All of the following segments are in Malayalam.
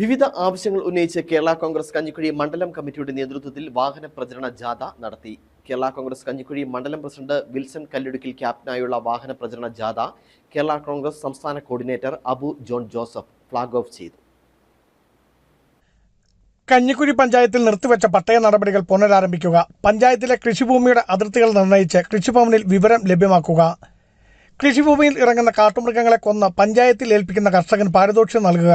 വിവിധ ആവശ്യങ്ങൾ ഉന്നയിച്ച് കേരള കോൺഗ്രസ് കഞ്ഞിക്കുഴി മണ്ഡലം കമ്മിറ്റിയുടെ നേതൃത്വത്തിൽ വാഹന പ്രചരണ ജാഥ നടത്തി. കേരള കോൺഗ്രസ് കഞ്ഞിക്കുഴി മണ്ഡലം പ്രസിഡന്റ് വിൽസൺ കല്ലിടുക്കിൽ ക്യാപ്റ്റനായുള്ള വാഹന പ്രചരണ ജാഥ കേരള കോൺഗ്രസ് സംസ്ഥാന coordinator Abu John Joseph flag off ചെയ്തു. കഞ്ഞിക്കുഴി പഞ്ചായത്തിൽ നിർത്തിവെച്ച പട്ടയ നടപടികൾ പുനരാരംഭിക്കുക. പഞ്ചായത്തിലെ കൃഷിഭൂമിയുടെ അതിർത്തികൾ നിർണയിച്ച് കൃഷിഭവനിൽ വിവരം ലഭ്യമാക്കുക. കൃഷിഭൂമിയിൽ ഇറങ്ങുന്ന കാട്ടുമൃഗങ്ങളെ കൊന്ന് പഞ്ചായത്തിൽ ഏൽപ്പിക്കുന്ന കർഷകൻ പാരിതോഷ്യം നൽകുക.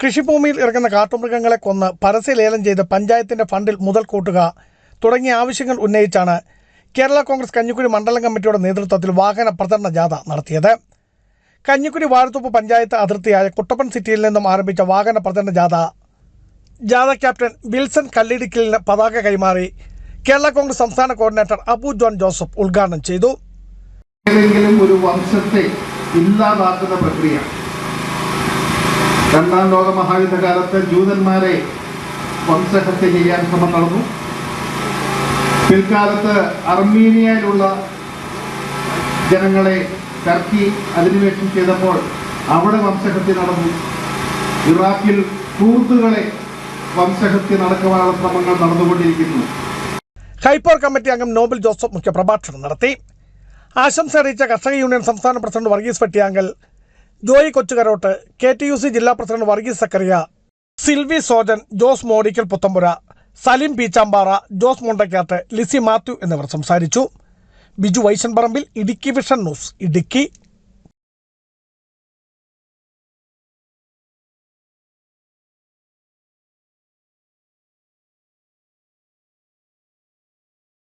കൃഷിഭൂമിയിൽ ഇറങ്ങുന്ന കാട്ടുമൃഗങ്ങളെ കൊന്ന് പരസ്യ ലേലം ചെയ്ത് പഞ്ചായത്തിന്റെ ഫണ്ടിൽ മുതൽ കൂട്ടുക തുടങ്ങിയ ആവശ്യങ്ങൾ ഉന്നയിച്ചാണ് കേരള കോൺഗ്രസ് കഞ്ഞിക്കുഴി മണ്ഡലം കമ്മിറ്റിയുടെ നേതൃത്വത്തിൽ വാഹന പ്രചരണ ജാഥ നടത്തിയത്. കഞ്ഞിക്കുഴി വാഴത്തുപ്പ് പഞ്ചായത്ത് അതിർത്തിയായ കുട്ടപ്പൻ സിറ്റിയിൽ നിന്നും ആരംഭിച്ച വാഹന പ്രചരണ ജാഥ ജാഥ ക്യാപ്റ്റൻ വിൽസൺ കല്ലിടിക്കലിന് പതാക കൈമാറി കേരള കോൺഗ്രസ് സംസ്ഥാന കോർഡിനേറ്റർ അബു ജോൺ ജോസഫ് ഉദ്ഘാടനം ചെയ്തു. ഏതെങ്കിലും ഒരു വംശത്തെ ഇല്ലാതാക്കുന്ന പ്രക്രിയ രണ്ടാം ലോക മഹായുദ്ധകാലത്ത് ജൂതന്മാരെ വംശഹത്യ ചെയ്യാൻ ശ്രമം നടന്നു. പിൽക്കാലത്ത് അർമീനിയയിലുള്ള ജനങ്ങളെ ടർക്കി അധിനിവേശം ചെയ്തപ്പോൾ അവിടെ വംശഹത്യ നടന്നു. ഇറാഖിൽ കൂർദുകളെ വംശഹത്യ നടക്കുവാനുള്ള ശ്രമങ്ങൾ നടന്നുകൊണ്ടിരിക്കുന്നു. ഹൈപ്പർ കമ്മിറ്റി അംഗം നോബൽ ജോസഫ് മുഖ്യപ്രഭാഷണം നടത്തി. ആശംസ അറിയിച്ച കർഷക യൂണിയൻ സംസ്ഥാന president Varghese Vettiyankal Joy Kochukarottu K T U C ജില്ലാ പ്രസിഡന്റ് വർഗീസ് സക്കറിയ സിൽവി സോജൻ ജോസ് മോഡിക്കൽ പുത്തമ്പുര സലിം പീച്ചാമ്പാറ ജോസ് മുണ്ടക്കാട്ട് ലിസി മാത്യു എന്നിവർ സംസാരിച്ചു. Biju Vaishan Parambil Idukki vision news Idukki.